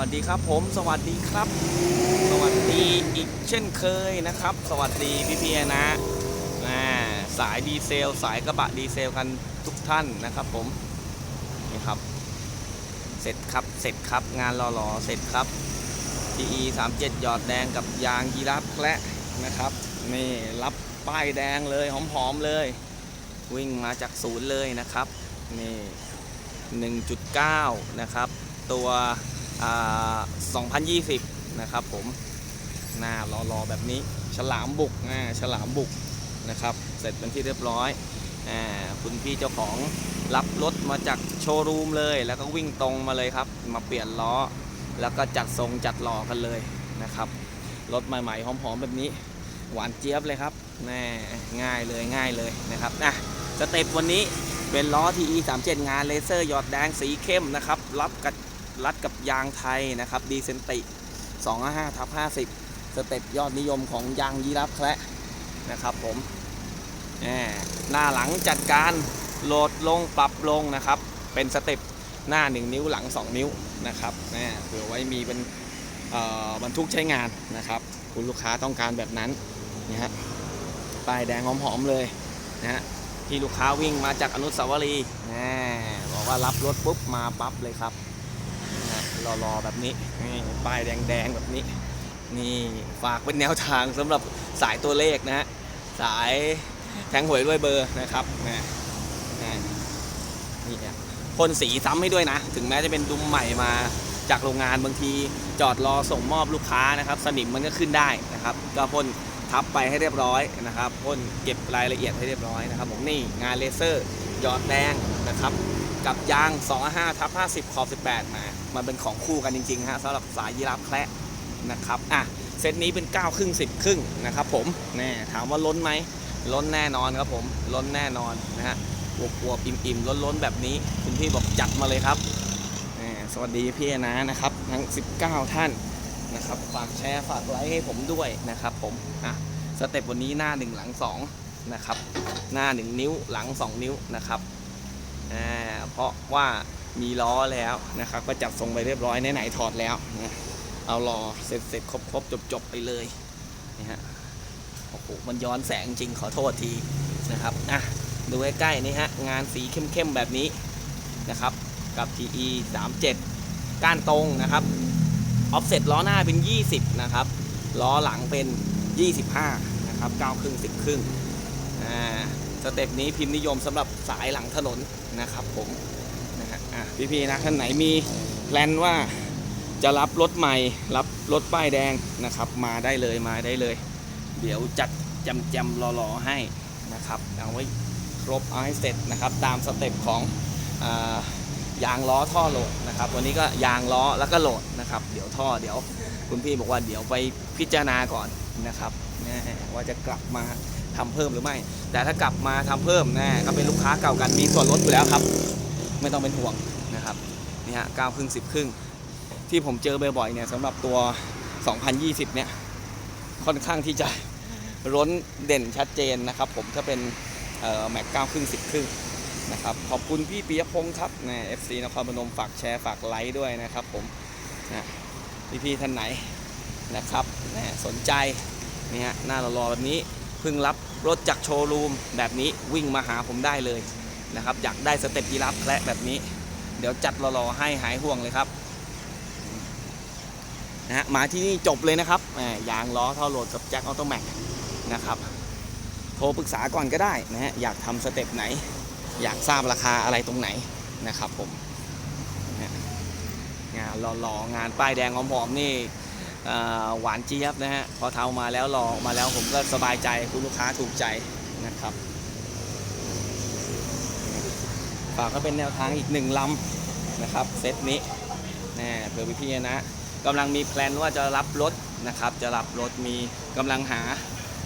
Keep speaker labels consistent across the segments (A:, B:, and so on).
A: วัสดีครับผม สวัสดีครับ สวัสดีอีกเช่นเคยนะครับ สวัสดีพี่พี่นะอ่าสายดีเซล สายกระบะดีเซลกันทุกท่านนะครับผมนี่ครับ เสร็จครับเสร็จครับงานรอๆเสร็จครับ TE 37หยอดแดงกับยางยีราฟแคระนะครับนี่รับป้ายแดงเลยหอมๆเลย วิ่งมาจากศูนย์เลยนะครับนี่1.9 นะครับ ตัว 2020 นะครับผมหน้ารอๆแบบนี้ฉลามบุกอ่าฉลามบุกนะครับ เสร็จเป็นที่เรียบร้อยอ่าคุณพี่เจ้าของรับรถมาจากโชว์รูมเลย แล้วก็วิ่งตรงมาเลยครับ มาเปลี่ยนล้อ แล้วก็จัดทรงจัดหล่อกันเลยนะครับ รถใหม่ๆหอมๆแบบนี้ หวานเจี๊ยบเลยครับแน่ง่ายเลยง่ายเลยนะครับอะสเต็ปวันนี้เป็นล้อ TE 37งานเลเซอร์หยอดแดงสีเข้มนะครับ รับกับ รัดกับยางไทยนะครับดีเซนติ255ทับ50 สเต็ปยอดนิยมของยางยีรับแคระนะครับผมหมหน้าหลังจัดการโหลดลงปรับลงนะครับ เป็นสเต็ปหน้า 1 นิ้วหลัง 2 นิ้วนะครับเผื่อไว้มีเป็นบรรทุกใช้งานนะครับ คุณลูกค้าต้องการแบบนั้นนะฮะป้ายแดงหอมๆเลยนะฮะที่ลูกค้าวิ่งมาจากอนุสาวรีย์แหมบอกว่ารับรถปุ๊บมาปั๊บเลยครับ นะฮะรอๆแบบนี้นี่ป้ายแดงๆแบบนี้ นี่ฝากเป็นแนวทางสำหรับสายตัวเลขนะฮะสายแทงหวยด้วยเบอร์นะครับนะนะนี่เนี่ยพ่นสีซ้ำให้ด้วยนะ ถึงแม้จะเป็นดุมใหม่มาจากโรงงานบางทีจอดรอส่งมอบลูกค้านะครับ สนิมมันก็ขึ้นได้นะครับ ก็พ่นทับไปให้เรียบร้อยนะครับพ่นเก็บรายละเอียดให้เรียบร้อยนะครับผมนี่งานเลเซอร์หยอดแดงนะครับ กับยาง 2 5ทับ50 ขอบ 18 มา มันเป็นของคู่กันจริงๆฮะสำหรับสายยีราฟแคระนะครับอะเซตนี้เป็น9ครึ่ง10ครึ่งนะครับผมแน่ถามว่าล้นไหมล้นแน่นอนครับผมล้นแน่นอนนะฮะอวบอวบอิ่มอิ่มล้นล้นๆแบบนี้ คุณพี่บอกจัดมาเลยครับแหม่สวัสดีพี่นะนะครับทั้ง 19 ท่านนะครับฝากแชร์ฝากไลค์ให้ผมด้วยนะครับผมอะสเต็ปวันนี้หน้า 1 หลัง2นะครับหน้า 1 นิ้วหลัง 2 นิ้วนะครับอ่าเพราะว่า มีล้อแล้วนะครับก็จัดทรงไปเรียบร้อยไหนๆถอดแล้วนะเอารอเสร็จเสร็จครบครบจบจบไปเลยนี่ฮะโอ้โหมันย้อนแสงจริงขอโทษทีนะครับอะดูใกล้ๆนี่ฮะงานสีเข้มๆแบบนี้นะครับกับ TE 37 ก้านตรงนะครับออฟเซ็ตล้อหน้าเป็น 20 นะครับ ล้อหลังเป็น 25 นะครับ9ครึ่ง10 ครึ่งอ่าสเต็ปนี้พิมพ์นิยมสำหรับสายหลังถนนนะครับผม นะฮะอ่พี่ๆนะท่านไหนมีแพลนว่าจะรับรถใหม่ รับรถป้ายแดงนะครับ มาได้เลยมาได้เลย เดี๋ยวจัดจำจำรอๆให้นะครับเอาไว้ครบเอาให้เสร็จนะครับตามสเต็ปของอยางล้อท่อโหลดนะครับ วันนี้ก็ยางล้อแล้วก็โหลดนะครับ เดี๋ยวท่อเดี๋ยวคุณพี่บอกว่าเดี๋ยวไปพิจารณาก่อนนะครับว่าจะกลับมาทำเพิ่มหรือไม่ แต่ถ้ากลับมาทำเพิ่มแน่ก็เป็นลูกค้าเก่ากันมีส่วนลดอยู่แล้วครับ ไม่ต้องเป็นห่วงนะครับนี่ฮะเก้าครึ่งสิบครึ่งที่ผมเจอบ่อยๆเนี่ยสำหรับตัว 2020 เนี่ยค่อนข้างที่จะร้นเด่นชัดเจนนะครับ ผมถ้าเป็นแม็กเก้าครึ่งสิบครึ่งนะครับขอบคุณพี่ปียพงศ์ครับนะเอฟซีนครพนมฝากแชร์ฝากไลค์ด้วยนะครับผมนะพี่ๆท่านไหนนะครับนะสนใจนี่ฮะหน้ารอๆแบบนี้เพิ่งรับรถจากโชว์รูมแบบนี้วิ่งมาหาผมได้เลย นะครับ อยากได้สเต็ปยีรับแคละแบบนี้ เดี๋ยวจัดรอๆให้หายห่วงเลยครับนะฮะมาที่นี่จบเลยนะครับยางล้อท่อโหลดกับแจ็คออโตแมกนะครับ โทรปรึกษาก่อนก็ได้นะฮะอยากทำสเต็ปไหน อยากทราบราคาอะไรตรงไหนนะครับผมงานหล่อๆงานป้ายแดงหอมๆนี่หวานเจี๊ยบนะฮะพอเทามาแล้วหล่อมาแล้วผมก็สบายใจคุณลูกค้าถูกใจนะครับ ฝากก็เป็นแนวทางอีกหนึ่งลำนะครับเซตนี้นะเผื่อพี่ๆนะกำลังมีแพลนว่าจะรับรถนะครับจะรับรถมีกำลังหา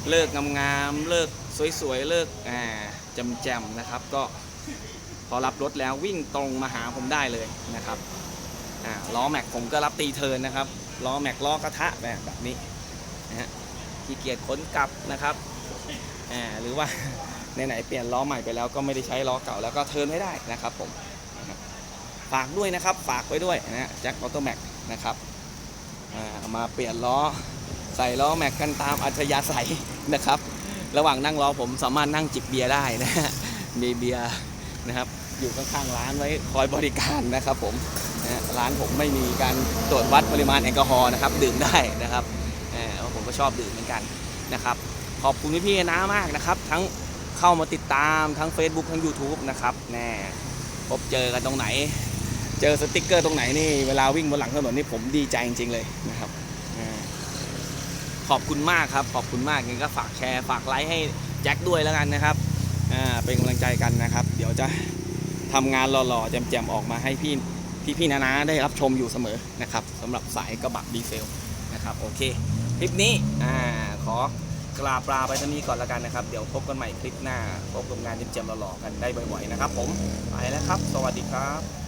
A: เลิกงามๆเลิกสวยๆเลิกอ่าแจมๆนะครับก็พอรับรถแล้ววิ่งตรงมาหาผมได้เลยนะครับอ่าล้อแม็กผมก็รับตีเทิร์นนะครับล้อแม็กล้อกระทะแบบแบบนี้นะฮะขี้เกียจขนกลับนะครับอ่าหรือว่า ไหนๆเปลี่ยนล้อใหม่ไปแล้วก็ไม่ได้ใช้ล้อเก่าแล้วก็เทิร์นไม่ได้นะครับผมฝากด้วยนะครับฝากไว้ด้วยนะแจ็คออโตแม็กนะครับมาเปลี่ยนล้อใส่ล้อแม็กกันตามอัธยาศัยนะครับ ระหว่างนั่งรอผมสามารถนั่งจิบเบียร์ได้นะฮะมีเบียร์นะครับอยู่ข้างๆร้านไว้คอยบริการนะครับผมนะร้านผมไม่มีการตรวจวัดปริมาณแอลกอฮอล์นะครับดื่มได้นะครับผมก็ชอบดื่มเหมือนกันนะครับ ขอบคุณพี่ๆนะมากนะครับ ทั้ง เข้ามาติดตามทั้ง Facebook ทั้ง YouTube นะครับแน่พบเจอกันตรงไหน เจอสติกเกอร์ตรงไหนนี่เวลาวิ่งบนหลังถนนนี่ผมดีใจจริง ๆ เลยนะครับขอบคุณมากครับ ขอบคุณมากงั้นก็ฝากแชร์ฝากไลค์ให้แจ็คด้วยแล้วกันนะครับอ่าเป็นกำลังใจกันนะครับ เดี๋ยวจะทำงานหล่อๆแจ่มๆออกมาให้พี่พี่ๆนานาได้รับชมอยู่เสมอนะครับสำหรับสายกระบะดีเซลนะครับโอเคคลิปนี้อ่าขอ กลาปลาไปเท่านี้ก่อนแล้วกันนะครับ เดี๋ยวพบกันใหม่คลิปหน้า พบกับงานเจมๆหล่อๆกันได้บ่อยๆนะครับผม ไปแล้วครับ สวัสดีครับ